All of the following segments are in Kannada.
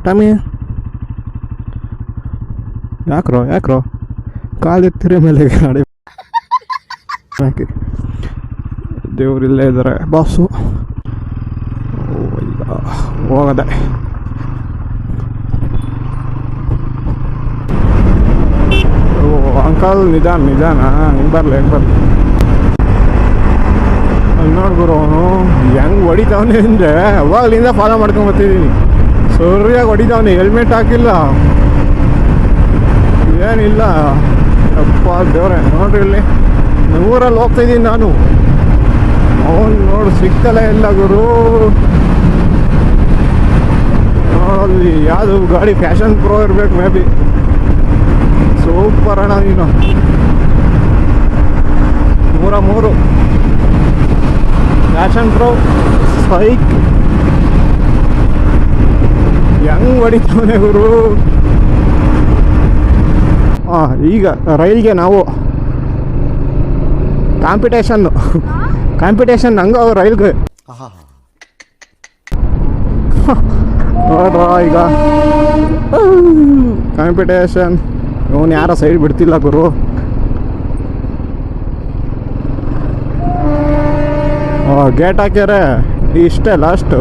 ಟಮಿ ಯಾಕ್ರೋ ಯಾಕ್ರೋ ಕಾಲೆತ್ತಿರ ಮೇಲೆ ಗಾಡಿ ಯಾಕೆ ದೇವ್ರು ಇಲ್ಲೇ ಇದ್ದಾರೆ ಬಾಸು ಹೋಗದೆ ಓ ಅಂಕಲ್ ನಿಧಾನ ನಿಧಾನ ಹಿಂಗೆ ಬರಲಿ ಹೆಂಗೆ ಬರಲಿ ನೋಡ್ ಗುರು ಅವನು ಹೆಂಗ್ ಹೊಡಿತಾವನೆ ಅಂದ್ರೆ ಅವಾಗಲಿಂದ ಫಾಲೋ ಮಾಡ್ಕೊಂಡು ಸರಿಯಾಗಿ ಹೊಡಿದವನು ಹೆಲ್ಮೆಟ್ ಹಾಕಿಲ್ಲ. ಏನಿಲ್ಲ. ಅಪ್ಪ ದೇವ್ರೆ, ನೋಡ್ರಿ ಇಲ್ಲಿ. ನೂರಲ್ಲಿ ಹೋಗ್ತಾ ಇದ್ದೀನಿ ನಾನು. ಅವನು ನೋಡು ಸಿಕ್ತಲ್ಲ ಇಲ್ಲ ಗುರು. ನೋಡಲ್ಲಿ ಯಾವುದು ಗಾಡಿ ಫ್ಯಾಷನ್ ಪ್ರೋ ಇರ್ಬೇಕು ಮೇ ಬಿ ಸೂಪರ್ ಅಣ್ಣ ನೀನು. ನೂರ ಮೂರು. ಫ್ಯಾಷನ್ ಪ್ರೋ ಸೈಕ್ ಹೆಂಗ್ ಹೊಡಿತಾವನೆ ಗುರು? ಹಾಂ ಈಗ ರೈಲ್ಗೆ ನಾವು ಕಾಂಪಿಟೇಷನ್ ಕಾಂಪಿಟೇಷನ್ ಹಂಗ ರೈಲ್ಗೆ. ನೋಡ್ರ ಈಗ. ಕಾಂಪಿಟೇಷನ್ ಇವನು ಯಾರ ಸೈಡ್ ಬಿಡ್ತಿಲ್ಲ ಗುರು. ಗೇಟ್ ಹಾಕ್ಯಾರೆ. ಇಷ್ಟೇ ಲಾಸ್ಟ್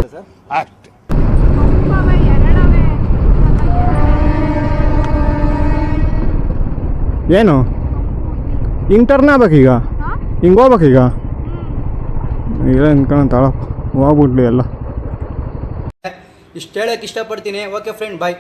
ಏನು? ಹಿಂಗೆ ಟರ್ನ್ ಈಗ. ಹಿಂಗೆ ಹೋಗ್ಬೇಕೀಗ ಇಲ್ಲ ಅನ್ಕೊಂತಾಳ ಹೋಗ್ಬಿಡ್ಲಿ ಎಲ್ಲ. ಇಷ್ಟು ಹೇಳಕ್ಕೆ ಇಷ್ಟಪಡ್ತೀನಿ. Okay friend bye